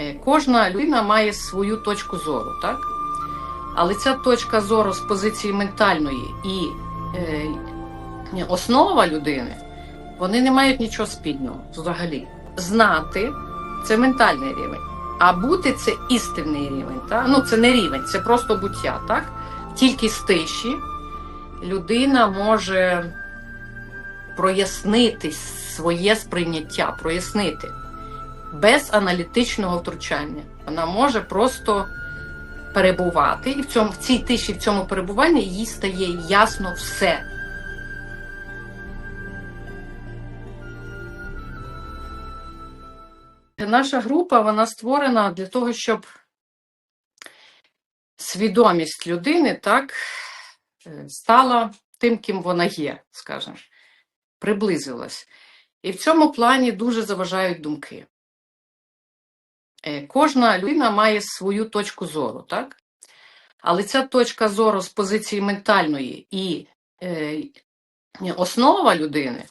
Е, Кожна людина має свою точку зору, так? Але ця точка зору з позиції ментальної і е, основа людини, вони не мають нічого спільного взагалі. Знати це ментальний рівень, а бути це істинний рівень. Так? Ну, це не рівень, це просто буття. Так? Тільки з тиші людина може прояснити своє сприйняття, прояснити без аналітичного втручання. Вона може просто перебувати, і в цьому в цій тиші, в цьому перебуванні їй стає ясно все. Наша група вона створена для того, щоб свідомість людини так е, стала тим, ким вона є, скажімо, приблизилась. І в цьому плані дуже заважають думки. Е, Кожна людина має свою точку зору, так? Але ця точка зору з позиції ментальної і е, основа людини,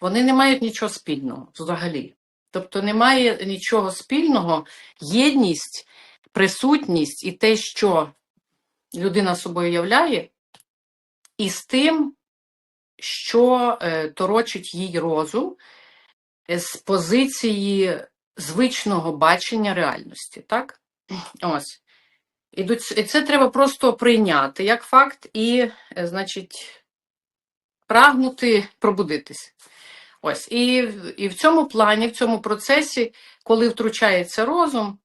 вони не мають нічого спільного взагалі. Тобто немає нічого спільного, єдність, присутність і те, що людина собою являє, і з тим, що е, торочить їй розум е, з позиції звичного бачення реальності. Так? Ось. І це треба просто прийняти як факт і, е, значить, прагнути пробудитись. Ось. І, і в цьому плані, в цьому процесі, коли втручається розум,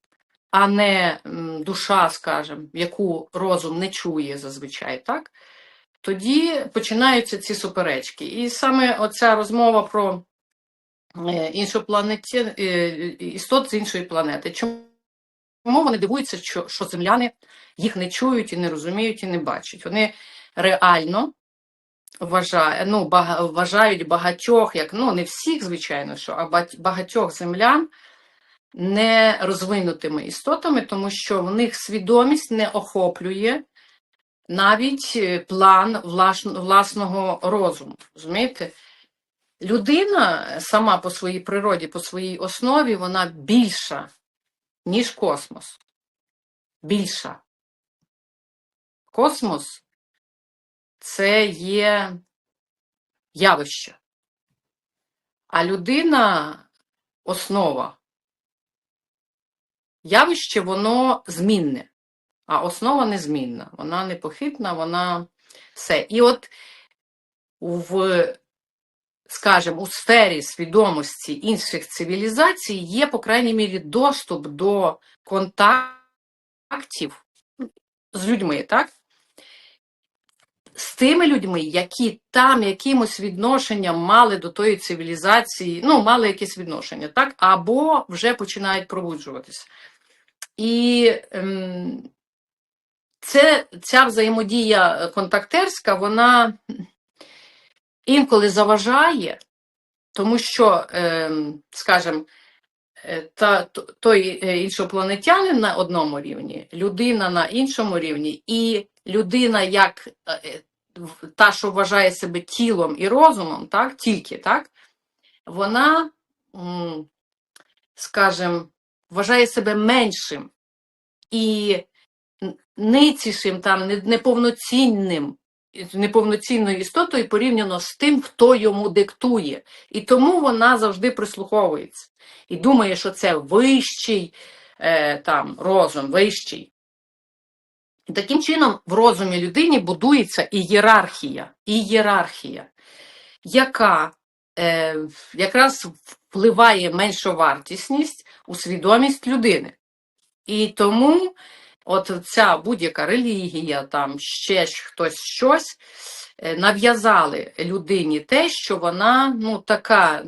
а не душа, скажімо, яку розум не чує зазвичай, так? тоді починаються ці суперечки. І саме оця розмова про іншопланеті, е, істот з іншої планети. Чому вони дивуються, що, що земляни їх не чують і не розуміють і не бачать? Вони реально вважають, ну, бага- вважають багатьох, як ну не всіх, звичайно, що, а багатьох землян не розвинутими істотами, тому що в них свідомість не охоплює навіть е, план власного розуму. Розумієте? Людина сама по своїй природі, по своїй основі, вона більша, ніж космос. Більша. Космос це є явище. А людина основа. Явище, воно змінне, а основа незмінна. Вона непохитна, вона все. І от в, скажімо, у сфері свідомості інших цивілізацій є, по крайній мірі, доступ до контактів з людьми, так? З тими людьми, які там якимось відношенням мали до тої цивілізації, ну, мали якесь відношення, так? Або вже починають пробуджуватися. І ем, це, ця взаємодія контактерська, вона інколи заважає, тому що, ем, скажімо, е, та, той е, іншопланетянин на одному рівні, людина на іншому рівні, і людина як е, е, та, що вважає себе тілом і розумом, так, тільки так, вона, скажімо, вважає себе меншим і ницішим, там, неповноцінним, неповноцінною істотою порівняно з тим, хто йому диктує. І тому вона завжди прислуховується і думає, що це вищий е, там, розум, вищий. І таким чином в розумі людині будується ієрархія, ієрархія, яка е, якраз впливає меншовартісність у свідомість людини. І тому от ця будь-яка релігія, там ще хтось щось, е, нав'язали людині те, що вона ну, така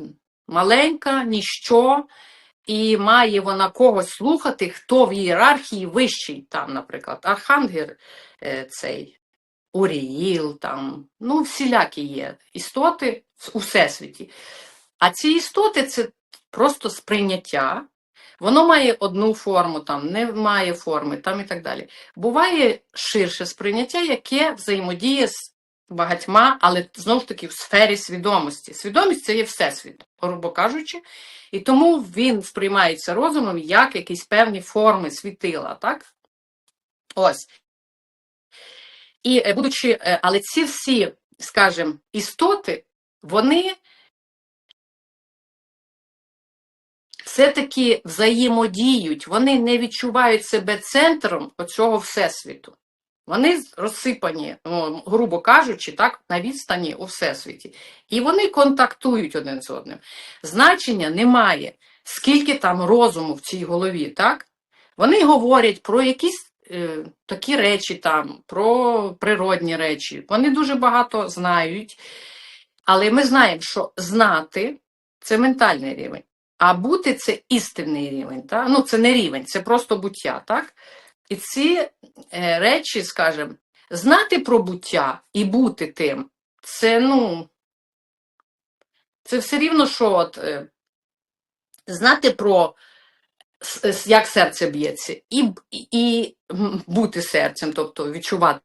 маленька, ніщо, і має вона когось слухати, хто в ієрархії вищий, там, наприклад, Архангел е, цей, Уріїл, там, ну, всілякі є істоти у всесвіті. А ці істоти це просто сприйняття. Воно має одну форму, там не має форми, там і так далі. Буває ширше сприйняття, яке взаємодіє з багатьма, але знову ж таки в сфері свідомості. Свідомість це є всесвіт, грубо кажучи, і тому він сприймається розумом як якісь певні форми світила, так? Ось. І е, будучи, е, але ці всі, скажімо, істоти, вони все-таки взаємодіють, вони не відчувають себе центром оцього всесвіту. Вони розсипані, ну, грубо кажучи, так, на відстані у всесвіті. І вони контактують один з одним. Значення немає, скільки там розуму в цій голові, так? Вони говорять про якісь е, такі речі, там, про природні речі. Вони дуже багато знають, але ми знаємо, що знати це ментальний рівень, а бути це істинний рівень. Так? Ну, це не рівень, це просто буття. Так? І ці е, речі, скажімо, знати про буття і бути тим, це, ну, це все рівно, що от, е, знати про с- як серце б'ється, і, і бути серцем, тобто відчувати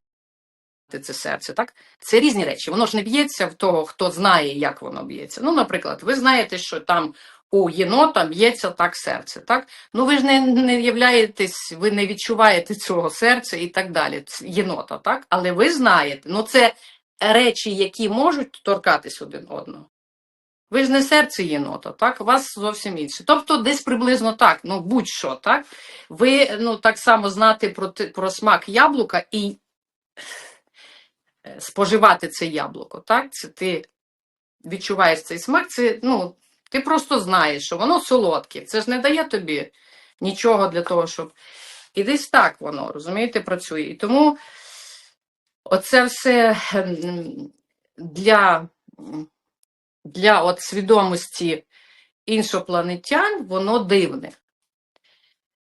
це серце, так? Це різні речі. Воно ж не б'ється в того, хто знає, як воно б'ється. Ну, наприклад, ви знаєте, що там у єнота б'ється так серце, так? Ну ви ж не, не являєтесь, ви не відчуваєте цього серця і так далі, єнота, так? Але ви знаєте, ну це речі, які можуть торкатись один одного. Ви ж не серце єнота, так? У вас зовсім інше. Тобто десь приблизно так, ну будь-що, так? Ви ну, так само знати про, про смак яблука і е, споживати це яблуко, так? Це ти відчуваєш цей смак, це, ну, ти просто знаєш, що воно солодке. Це ж не дає тобі нічого для того, щоб. І десь так воно, розумієте, працює. І тому оце все ем, для, для от свідомості іншопланетян, воно дивне.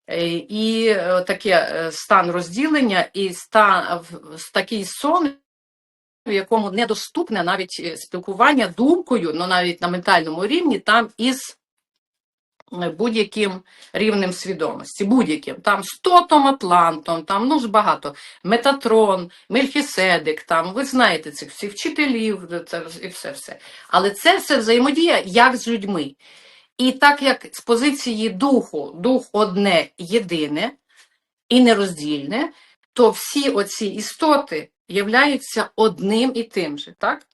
Е, І е, таке е, стан розділення, і стан, такий сон, в якому недоступне навіть е, спілкування думкою, ну навіть на ментальному рівні, там із е, будь-яким рівнем свідомості, будь-яким. Там з Тотом Атлантом, там ну ж багато, Метатрон, Мельхіседик, там ви знаєте цих всіх вчителів, це і все все. Але це все взаємодія як з людьми. І так як з позиції духу, дух одне єдине і нероздільне, то всі оці істоти являються одним і тим же, так?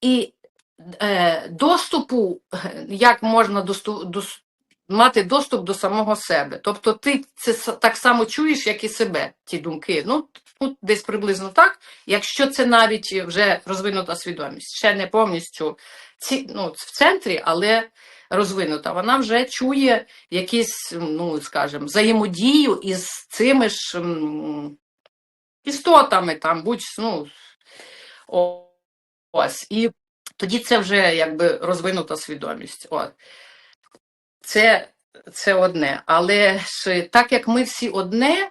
І е, доступу, як можна досту, дос, мати доступ до самого себе. Тобто ти це так само чуєш, як і себе, ті думки. Ну, тут десь приблизно так, якщо це навіть вже розвинута свідомість, ще не повністю ці, ну, в центрі, але розвинута, вона вже чує якісь, ну, скажімо, взаємодію із цими ж істотами, там, будь, ну, ось. І тоді це вже якби розвинута свідомість. От. Це, це одне. Але ж так як ми всі одне,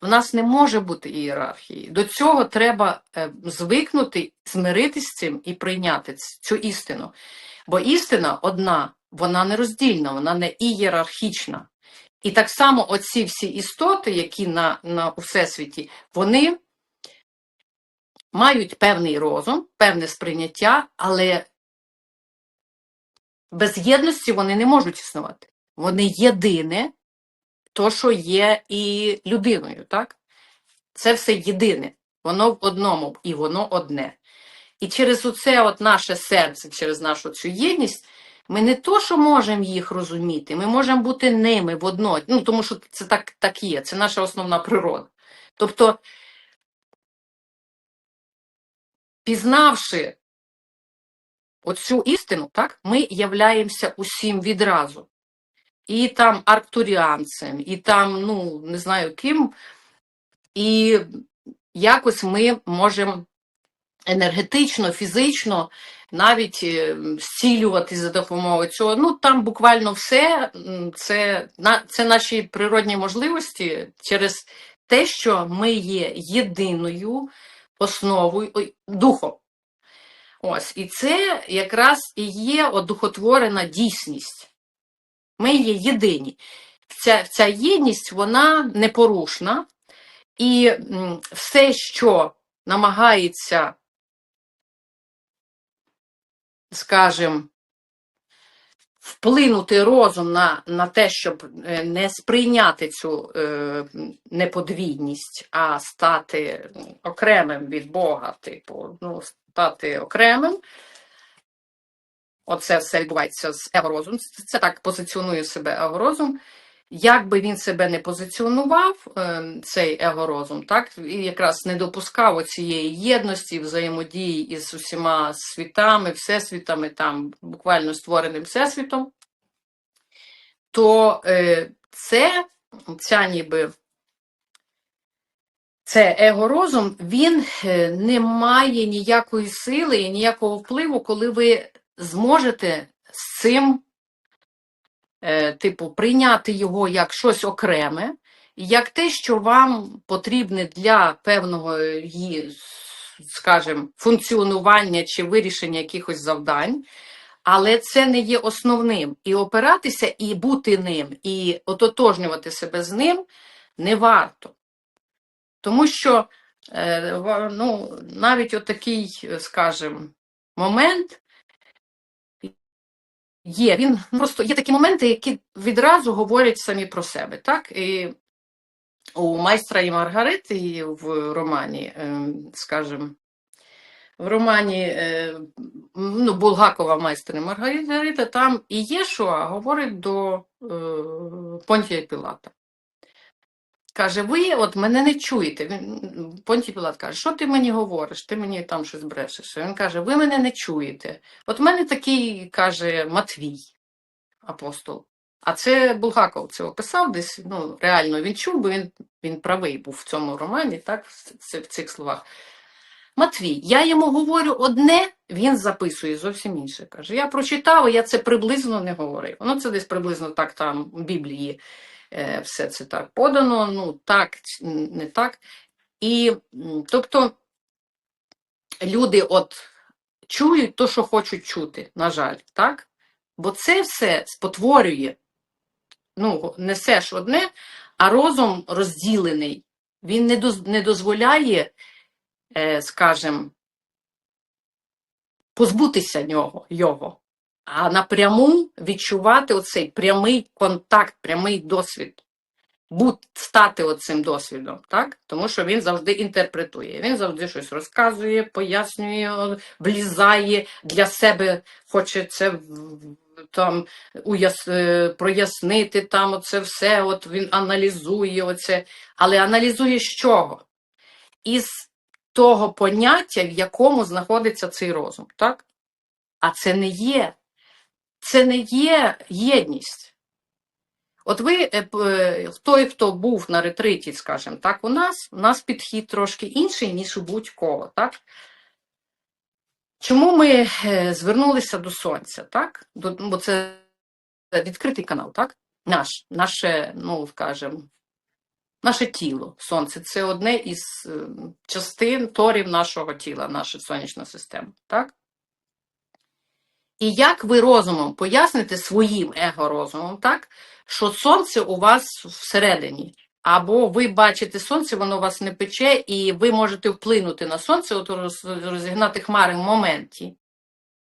в нас не може бути ієрархії. До цього треба е, звикнути, змиритись з цим і прийняти цю істину. Бо істина одна, вона не роздільна, вона не ієрархічна. І так само оці всі істоти, які на, на всесвіті, вони мають певний розум, певне сприйняття, але без єдності вони не можуть існувати. Вони єдине, то, що є і людиною, так? Це все єдине, воно в одному, і воно одне. І через оце от наше серце, через нашу цю єдність, ми не то, що можемо їх розуміти, ми можемо бути ними в одно, ну, тому що це так, так є, це наша основна природа. Тобто, пізнавши оцю істину, так, ми являємося усім відразу. І там арктуріанцем, і там, ну, не знаю ким, і якось ми можемо енергетично, фізично навіть е, зцілювати за допомогою цього. Ну, там буквально все, це, це наші природні можливості через те, що ми є єдиною основою, ой, духом. Ось, і це якраз і є одухотворена дійсність. Ми є єдині. Ця, ця єдність, вона непорушна, і все, що намагається скажем, вплинути розум на, на те, щоб е, не сприйняти цю е, неподвійність, а стати окремим від Бога, типу, ну, стати окремим. Оце все відбувається з егорозум. Це так позиціонує себе егорозум. Як би він себе не позиціонував, е, цей егорозум, так, і якраз не допускав цієї єдності, взаємодії із усіма світами, всесвітами, там, буквально створеним всесвітом, то е, це, ця ніби, це егорозум, він е, не має ніякої сили і ніякого впливу, коли ви зможете з цим е, типу, прийняти його як щось окреме, як те, що вам потрібне для певного скажімо, функціонування чи вирішення якихось завдань, але це не є основним. І опиратися, і бути ним, і ототожнювати себе з ним не варто. Тому що е, ну, навіть отакий, скажімо, момент є. Він просто є такі моменти, які відразу говорять самі про себе. Так? І у майстра і Маргарити в романі, е, скажімо, в романі е, ну, Булгакова майстра і Маргарита, там і Єшуа говорить до е, Понтія Пілата. Каже, ви от мене не чуєте. Понтій Пілат каже, що ти мені говориш? Ти мені там щось брешеш. Він каже, ви мене не чуєте. От в мене такий, каже, Матвій, апостол. А це Булгаков це описав десь, ну, реально він чув, бо він, він правий був в цьому романі, так, в в цих словах. Матвій, я йому говорю одне, він записує зовсім інше. Каже, я прочитав, я це приблизно не говорив. Ну, це десь приблизно так там в Біблії все це так подано, ну так, не так. І тобто люди от чують то, що хочуть чути, на жаль, так? Бо це все спотворює. Ну, несеш одне, а розум розділений. Він не, доз, не дозволяє, е, скажімо, позбутися нього, його, а напряму відчувати оцей прямий контакт, прямий досвід. Бут, стати оцим досвідом, так? Тому що він завжди інтерпретує. Він завжди щось розказує, пояснює, влізає для себе, хоче це там уяс... е, прояснити там оце все. От він аналізує оце, але аналізує з чого? Із того поняття, в якому знаходиться цей розум, так? А це не є, це не є єдність. От ви, е, е, той, хто був на ретриті, скажімо так, у нас, у нас підхід трошки інший, ніж у будь-кого, так? Чому ми е, звернулися до сонця, так? Бо це відкритий канал, так? Наш, наше, ну, скажімо, наше тіло. Сонце це одне із частин торів нашого тіла, наша сонячна система, так? І як ви розумом поясните своїм его-розумом, так, що сонце у вас всередині, або ви бачите сонце, воно вас не пече, і ви можете вплинути на сонце, от розігнати хмари в моменті.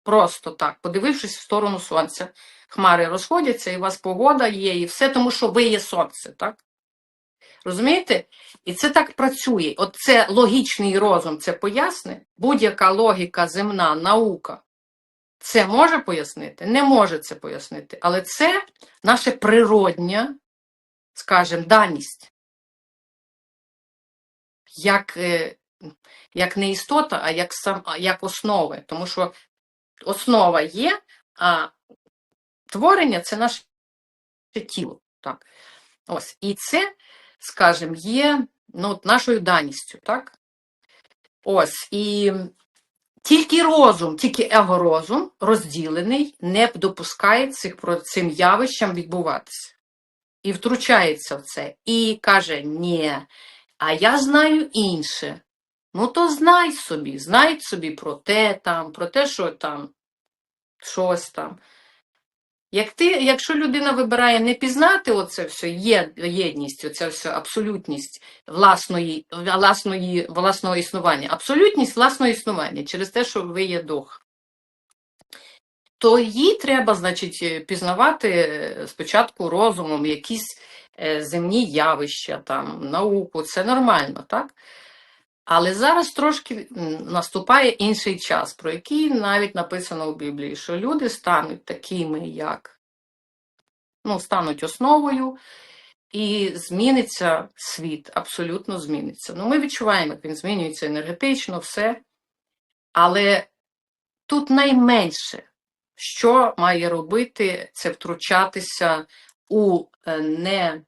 Просто так, подивившись в сторону сонця, хмари розходяться, і у вас погода є, і все, тому що ви є сонце, так? Розумієте? І це так працює. От це логічний розум, це поясне. Будь-яка логіка, земна, наука це може пояснити? Не може це пояснити. Але це наша природня, скажімо, даність. Як, е, як не істота, а як, сам, як основи. Тому що основа є, а творення це наше тіло. Так. Ось. І це, скажімо, є ну, нашою даністю. Так? Ось. І тільки розум, тільки его-розум розділений, не допускає цих, цим явищам відбуватися. І втручається в це. І каже: ні, а я знаю інше. Ну, то знай собі, знай собі про те там, про те, що там, щось там. Як ти, якщо людина вибирає не пізнати оце все, єдність, оце все абсолютність власної, власної, власного існування, абсолютність власного існування через те, що ви є дух. то їй треба, значить, пізнавати е, спочатку розумом якісь е, земні явища, там, науку, це нормально, так? Але зараз трошки наступає інший час, про який навіть написано у Біблії, що люди стануть такими, як ну, стануть основою, і зміниться світ, абсолютно зміниться. Ну, ми відчуваємо, як він змінюється енергетично, все. Але тут найменше, що має робити, це втручатися у е, не,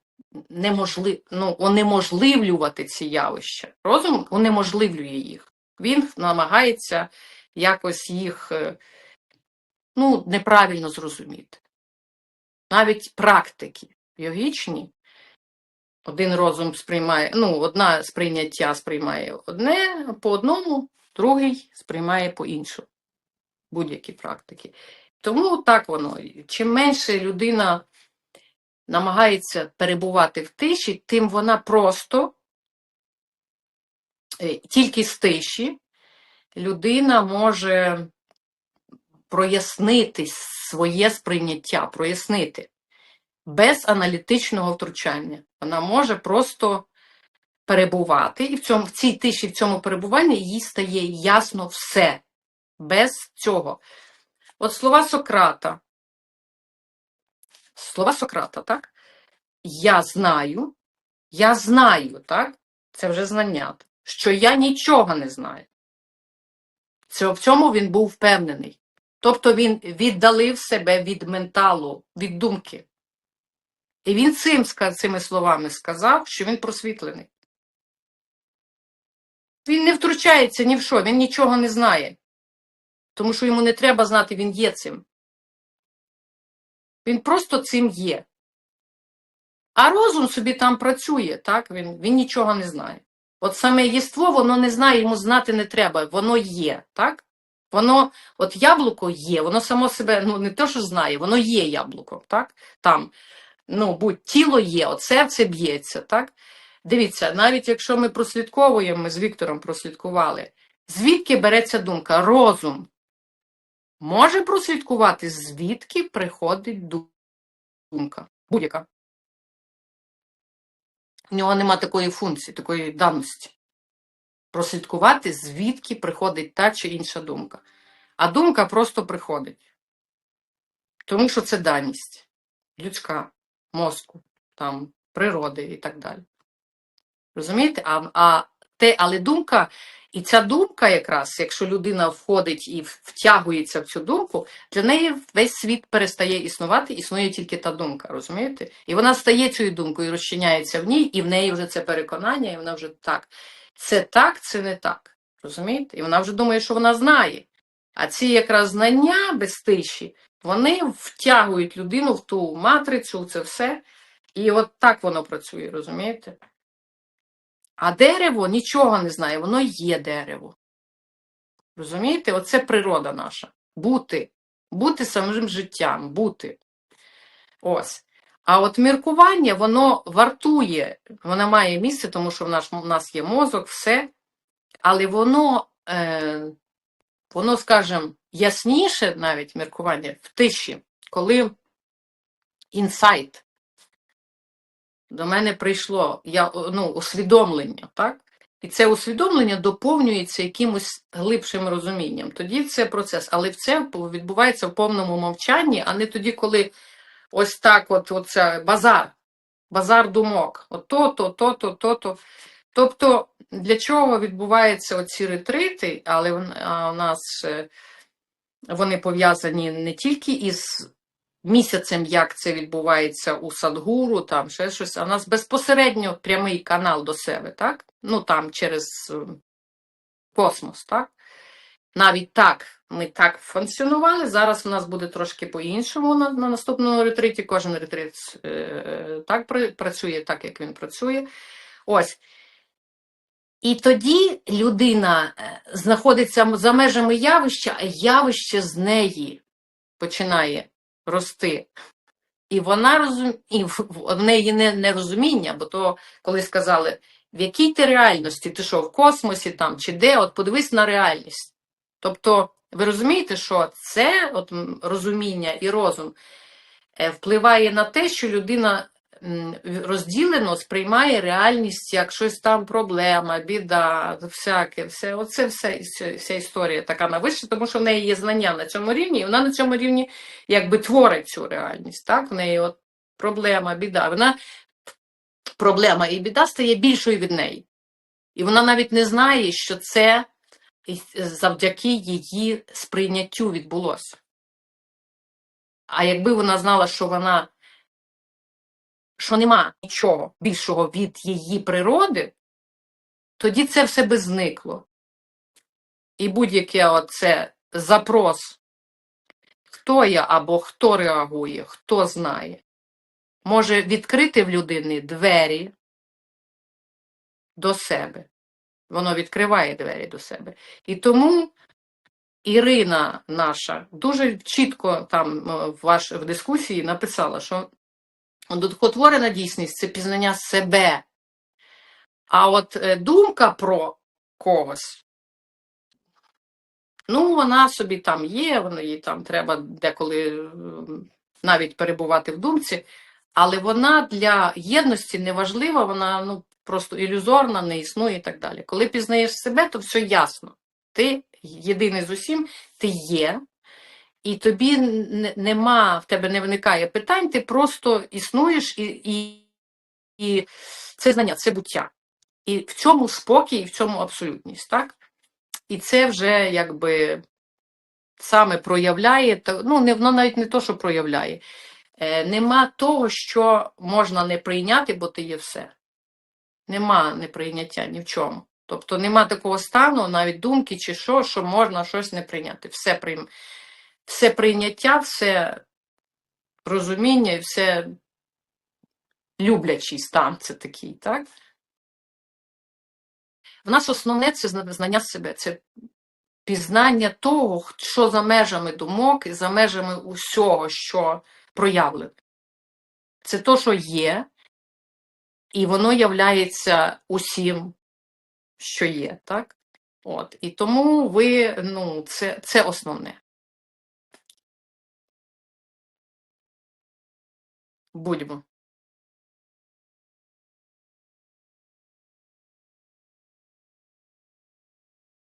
неможлив, ну, унеможливлювати ці явища. Розум унеможливлює їх. Він намагається якось їх е, ну, неправильно зрозуміти. Навіть практики йогічні, один розум сприймає, ну, одна сприйняття сприймає одне по одному, другий сприймає по іншому. Будь-які практики. Тому так воно. Чим менше людина намагається перебувати в тиші, тим вона просто е, тільки з тиші людина може прояснити своє сприйняття, прояснити без аналітичного втручання. Вона може просто перебувати, і в, цьому, в цій тиші, в цьому перебуванні їй стає ясно все. Без цього. От слова Сократа. Слова Сократа, так? Я знаю, я знаю, так? Це вже знання, що я нічого не знаю. Це, в цьому він був впевнений. Тобто він віддалив себе від менталу, від думки. І він цим, цими словами сказав, що він просвітлений. Він не втручається ні в що, він нічого не знає. Тому що йому не треба знати, він є цим. Він просто цим є. А розум собі там працює, так? Він, він нічого не знає. От саме єство, воно не знає, йому знати не треба, воно є, так? Воно, от яблуко є, воно само себе, ну не те, що знає, воно є яблуко, так? Там, ну, будь тіло є, от серце б'ється, так? Дивіться, навіть якщо ми прослідковуємо, ми з Віктором прослідкували, звідки береться думка? Розум може прослідкувати, звідки приходить думка. Будь-яка. У нього нема такої функції, такої даності. Прослідкувати, звідки приходить та чи інша думка. А думка просто приходить. Тому що це даність людська, мозку, там, природи і так далі. Розумієте? А, а те, але думка, і ця думка, якраз, якщо людина входить і втягується в цю думку, для неї весь світ перестає існувати, існує тільки та думка, розумієте? І вона стає цією думкою, розчиняється в ній, і в неї вже це переконання, і вона вже так. Це так, це не так. Розумієте? І вона вже думає, що вона знає. А ці якраз знання без тиші, вони втягують людину в ту матрицю, в це все. І от так воно працює, розумієте? А дерево нічого не знає, воно є дерево. Розумієте? Оце природа наша. Бути. Бути самим життям, бути. Ось. А от міркування, воно вартує, воно має місце, тому що в нас, в нас є мозок, все. Але воно, е, воно, скажімо, ясніше навіть міркування в тиші, коли інсайт до мене прийшло я, ну, усвідомлення, так? І це усвідомлення доповнюється якимось глибшим розумінням. Тоді це процес, але це відбувається в повному мовчанні, а не тоді, коли ось так, от оце базар, базар думок, от то-то, то-то, то-то. Тобто, для чого відбуваються оці ретрити, але в- а, у нас е, вони пов'язані не тільки із місяцем, як це відбувається у Садгуру, там ще щось, а в нас безпосередньо прямий канал до себе, так? Ну там через е, космос, так? Навіть так ми так функціонували. Зараз у нас буде трошки по-іншому на, на наступному ретриті. Кожен ретрит е, так працює, так як він працює. Ось. І тоді людина е, знаходиться за межами явища, а явище з неї починає рости. І вона розум... і в неї не нерозуміння, бо то коли сказали, в якій ти реальності, ти що, в космосі там чи де, от подивись на реальність. Тобто Ви розумієте, що це от, розуміння і розум е, впливає на те, що людина розділено сприймає реальність як щось там проблема, біда, всяке, все. Оце все, вся, історія така на вище, тому що в неї є знання на цьому рівні, і вона на цьому рівні якби творить цю реальність. Так? В неї от проблема, біда. Вона проблема і біда стає більшою від неї. І вона навіть не знає, що це завдяки її сприйняттю відбулося. А якби вона знала, що вона що нема нічого більшого від її природи, тоді це все би зникло. І будь-яке оце запрос, хто я або хто реагує, хто знає, може відкрити в людини двері до себе. Воно відкриває двері до себе. І тому Ірина наша дуже чітко там е, в, ваш, в дискусії написала, що Духотворена дійсність це пізнання себе. А от е, думка про когось, ну, вона собі там є, вона їй там треба деколи навіть перебувати в думці, але вона для єдності не важлива, вона ну, просто ілюзорна, не існує і так далі. Коли пізнаєш себе, то все ясно. Ти єдиний з усім, ти є, і тобі нема, в тебе не виникає питань, ти просто існуєш і, і, і це знання, це буття. І в цьому спокій, і в цьому абсолютність, так? І це вже якби саме проявляє, ну, не, воно навіть не то, що проявляє. Е, нема того, що можна не прийняти, бо ти є все. Нема неприйняття ні в чому. Тобто нема такого стану, навіть думки чи що, що можна щось не прийняти. Все прийм... все прийняття, все розуміння і все люблячий стан це такий, так? В нас основне це знання себе, це пізнання того, що за межами думок і за межами усього, що проявлено. Це то, що є, і воно являється усім, що є, так? От. І тому ви, ну, це, це основне. Будьмо.